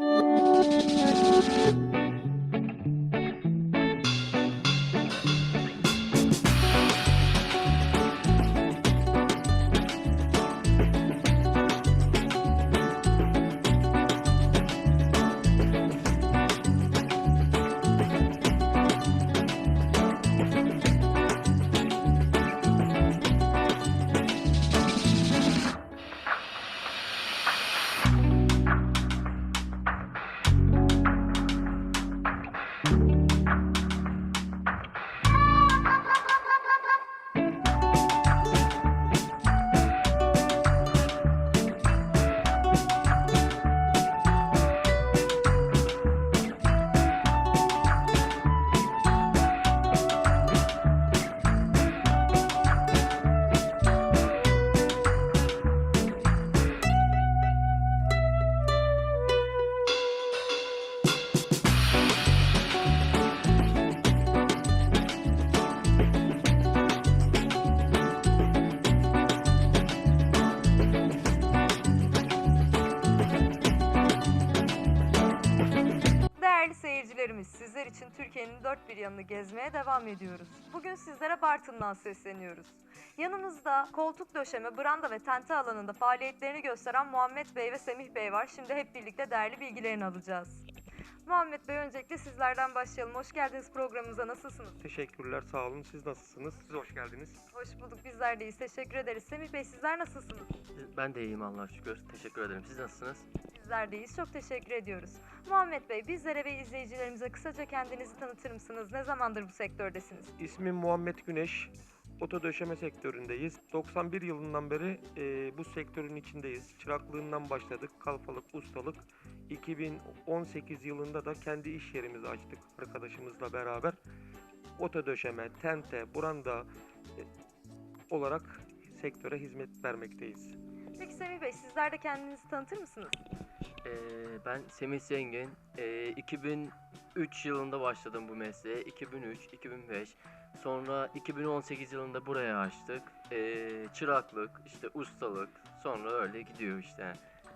Değerli sizler için Türkiye'nin dört bir yanını gezmeye devam ediyoruz. Bugün sizlere Bartın'dan sesleniyoruz. Yanımızda koltuk döşeme, branda ve tente alanında faaliyetlerini gösteren Muhammed Bey ve Semih Bey var. Şimdi hep birlikte değerli bilgilerini alacağız. Muhammed Bey öncelikle sizlerden başlayalım. Hoş geldiniz programımıza. Nasılsınız? Teşekkürler, sağ olun. Siz nasılsınız? Siz hoş geldiniz. Hoş bulduk. Bizler deyiz. Teşekkür ederiz. Semih Bey sizler nasılsınız? Ben de iyiyim Allah'a şükür. Teşekkür ederim. Siz nasılsınız? Bizler deyiz. Çok teşekkür ediyoruz. Muhammed Bey bizlere ve izleyicilerimize kısaca kendinizi tanıtır mısınız? Ne zamandır bu sektördesiniz? İsmim Muhammed Güneş. Oto döşeme sektöründeyiz. 91 yılından beri e, bu sektörün içindeyiz. Çıraklığından başladık. Kalfalık, ustalık. 2018 yılında da kendi iş yerimizi açtık arkadaşımızla beraber. Oto döşeme, tente, branda e, olarak sektöre hizmet vermekteyiz. Peki Semih Bey sizler de kendinizi tanıtır mısınız? Ee, ben Semih Zengin. Ee, 2003 yılında başladım bu mesleğe. 2003, 2005. Sonra 2018 yılında buraya açtık. Ee, çıraklık, işte ustalık. Sonra öyle gidiyor işte.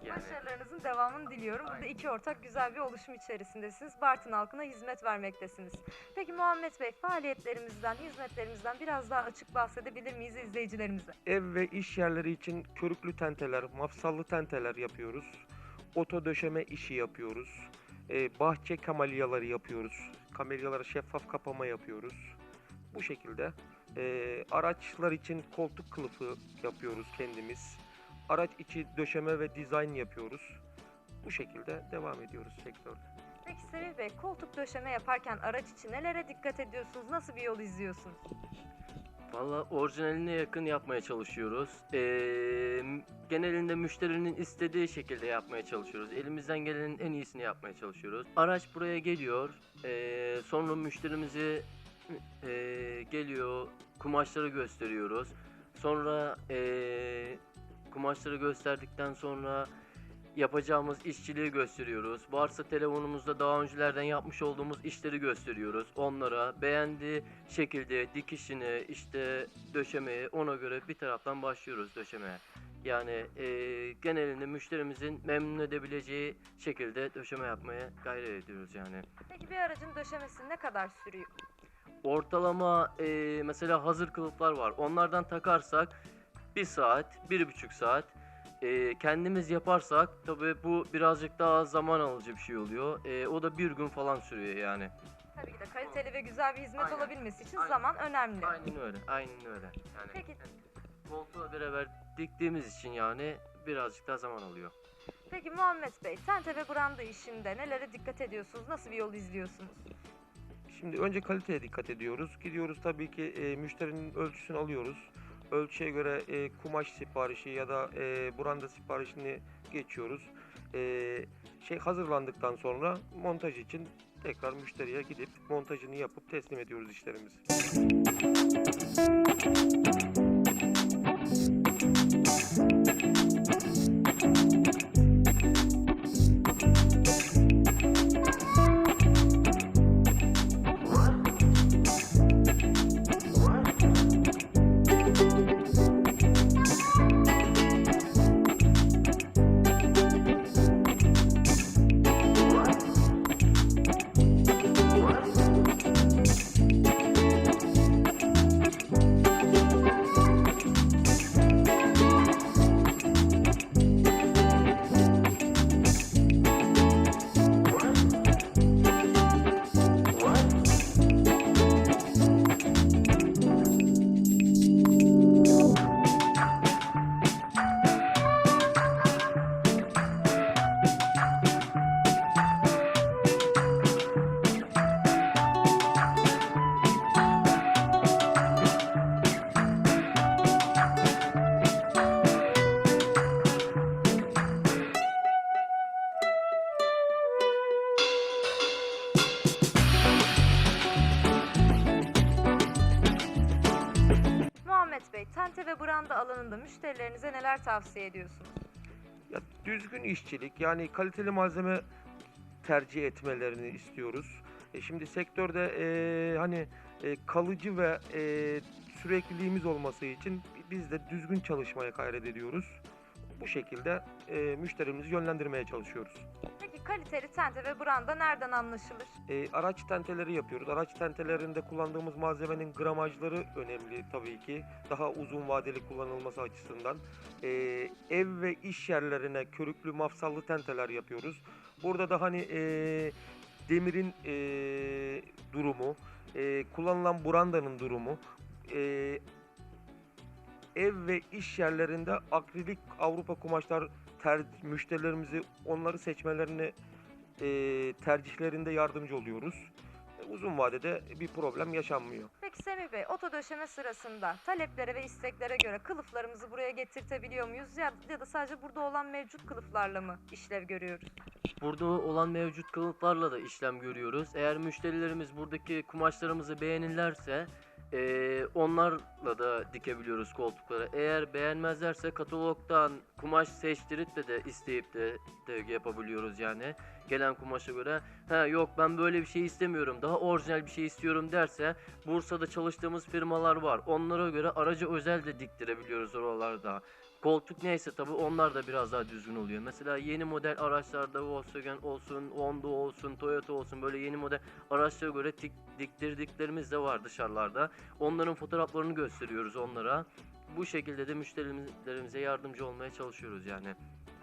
Yani Başarılarınızın devamını diliyorum. Burada iki ortak güzel bir oluşum içerisindesiniz. Bartın halkına hizmet vermektesiniz. Peki Muhammed Bey faaliyetlerimizden, hizmetlerimizden biraz daha açık bahsedebilir miyiz izleyicilerimize? Ev ve iş yerleri için körüklü tenteler, mafsallı tenteler yapıyoruz. Oto döşeme işi yapıyoruz. Ee, bahçe kamelyaları yapıyoruz. Kamelyalara şeffaf kapama yapıyoruz. Bu şekilde. Ee, araçlar için koltuk kılıfı yapıyoruz kendimiz. Araç içi döşeme ve dizayn yapıyoruz. Bu şekilde devam ediyoruz sektörde. Peki Semih Bey koltuk döşeme yaparken araç için nelere dikkat ediyorsunuz? Nasıl bir yol izliyorsunuz? Valla orijinaline yakın yapmaya çalışıyoruz. Ee, genelinde müşterinin istediği şekilde yapmaya çalışıyoruz. Elimizden gelenin en iyisini yapmaya çalışıyoruz. Araç buraya geliyor. ee, sonra müşterimizi ee, geliyor. Kumaşları gösteriyoruz. Sonra ee, kumaşları gösterdikten sonra yapacağımız işçiliği gösteriyoruz. Varsa telefonumuzda daha öncelerden yapmış olduğumuz işleri gösteriyoruz. Onlara beğendiği şekilde dikişini, işte döşemeyi ona göre bir taraftan başlıyoruz döşemeye. Yani eee genelinde müşterimizin memnun edebileceği şekilde döşeme yapmaya gayret ediyoruz yani. Peki bir aracın döşemesi ne kadar sürüyor? Ortalama eee, mesela hazır kılıflar var. Onlardan takarsak bir saat, bir buçuk saat. Eee, kendimiz yaparsak tabii bu birazcık daha zaman alıcı bir şey oluyor. Eee, o da bir gün falan sürüyor yani. Tabii ki de kaliteli ve güzel bir hizmet Aynen. olabilmesi için Aynen. zaman önemli. Aynen öyle, aynen öyle. Yani Peki. koltuğu beraber diktiğimiz için yani birazcık daha zaman alıyor. Peki Muhammed Bey, tente ve branda işinde nelere dikkat ediyorsunuz? Nasıl bir yol izliyorsunuz? Şimdi önce kaliteye dikkat ediyoruz. Gidiyoruz tabii ki e, müşterinin ölçüsünü alıyoruz ölçüye göre e, kumaş siparişi ya da e, branda siparişini geçiyoruz. E, şey hazırlandıktan sonra montaj için tekrar müşteriye gidip montajını yapıp teslim ediyoruz işlerimizi. Müzik Tente ve branda alanında müşterilerinize neler tavsiye ediyorsunuz? Ya düzgün işçilik yani kaliteli malzeme tercih etmelerini istiyoruz. E şimdi sektörde e, hani e, kalıcı ve e, sürekliliğimiz olması için biz de düzgün çalışmaya gayret ediyoruz. Bu şekilde e, müşterimizi yönlendirmeye çalışıyoruz. Peki kaliteli tente ve branda nereden anlaşılır? E, araç tenteleri yapıyoruz. Araç tentelerinde kullandığımız malzemenin gramajları önemli tabii ki. Daha uzun vadeli kullanılması açısından. E, ev ve iş yerlerine körüklü mafsallı tenteler yapıyoruz. Burada da hani e, demirin e, durumu, e, kullanılan brandanın durumu, e, ev ve iş yerlerinde akrilik Avrupa kumaşlar ter, müşterilerimizi onları seçmelerini e, tercihlerinde yardımcı oluyoruz. E, Uzun vadede bir problem yaşanmıyor. Peki Semih Bey, oto döşeme sırasında taleplere ve isteklere göre kılıflarımızı buraya getirtebiliyor muyuz ya, ya da sadece burada olan mevcut kılıflarla mı işlev görüyoruz? Burada olan mevcut kılıflarla da işlem görüyoruz. Eğer müşterilerimiz buradaki kumaşlarımızı beğenirlerse eee, onlarla da dikebiliyoruz koltukları. Eğer beğenmezlerse katalogdan kumaş seçtirip de de isteyip de, de yapabiliyoruz yani. Gelen kumaşa göre ha yok ben böyle bir şey istemiyorum daha orijinal bir şey istiyorum derse Bursa'da çalıştığımız firmalar var. Onlara göre araca özel de diktirebiliyoruz oralarda. Koltuk neyse tabi onlar da biraz daha düzgün oluyor. Mesela yeni model araçlarda Volkswagen olsun, Honda olsun, Toyota olsun böyle yeni model araçlara göre dik- diktirdiklerimiz de var dışarılarda. Onların fotoğraflarını gösteriyoruz onlara. Bu şekilde de müşterilerimize yardımcı olmaya çalışıyoruz yani.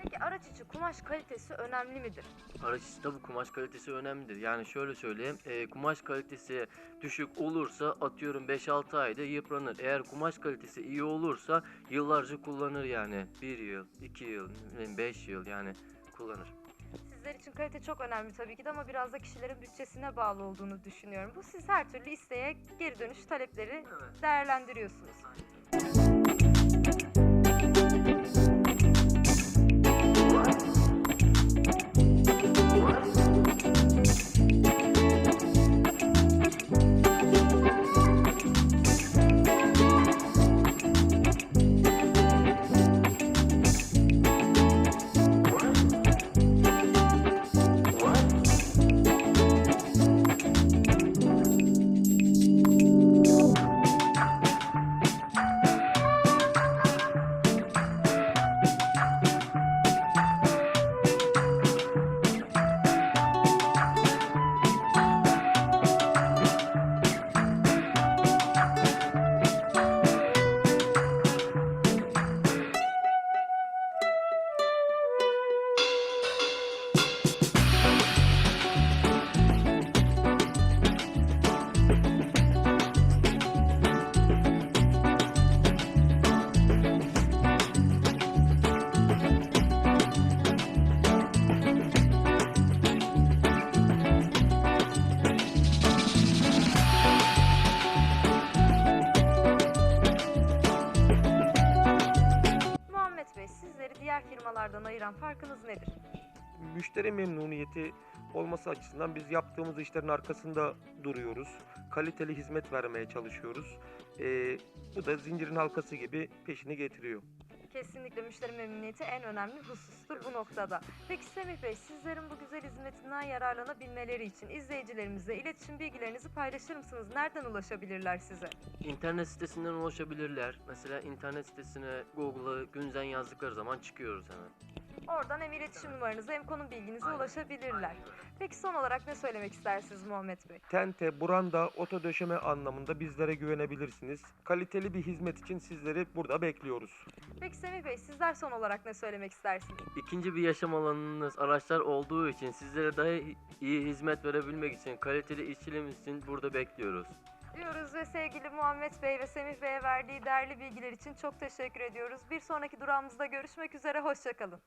Peki araç içi kumaş kalitesi önemli midir? Araç içi tabi kumaş kalitesi önemlidir. Yani şöyle söyleyeyim, e, kumaş kalitesi düşük olursa atıyorum 5-6 ayda yıpranır. Eğer kumaş kalitesi iyi olursa yıllarca kullanır yani. 1 yıl, 2 yıl, 5 yıl yani kullanır. Sizler için kalite çok önemli tabii ki de ama biraz da kişilerin bütçesine bağlı olduğunu düşünüyorum. Bu siz her türlü isteğe geri dönüş talepleri değerlendiriyorsunuz. Muhammed ayıran farkınız nedir? Müşteri memnuniyeti olması açısından biz yaptığımız işlerin arkasında duruyoruz. Kaliteli hizmet vermeye çalışıyoruz. E, bu da zincirin halkası gibi peşini getiriyor. Kesinlikle müşteri memnuniyeti en önemli husustur bu noktada. Peki Semih Bey, sizlerin bu güzel hizmetinden yararlanabilmeleri için izleyicilerimize iletişim bilgilerinizi paylaşır mısınız? Nereden ulaşabilirler size? İnternet sitesinden ulaşabilirler. Mesela internet sitesine Google'a Günzen yazdıkları zaman çıkıyoruz hemen. Oradan hem iletişim numaranıza hem konum bilginize Aynen, ulaşabilirler. Peki son olarak ne söylemek istersiniz Muhammed Bey? Tente, branda, oto döşeme anlamında bizlere güvenebilirsiniz. Kaliteli bir hizmet için sizleri burada bekliyoruz. Peki Semih Bey, sizler son olarak ne söylemek istersiniz? İkinci bir yaşam alanınız araçlar olduğu için sizlere daha iyi hizmet verebilmek için kaliteli işçiliğimiz için burada bekliyoruz. diyoruz ve sevgili Muhammed Bey ve Semih Bey'e verdiği değerli bilgiler için çok teşekkür ediyoruz. Bir sonraki durağımızda görüşmek üzere, hoşçakalın.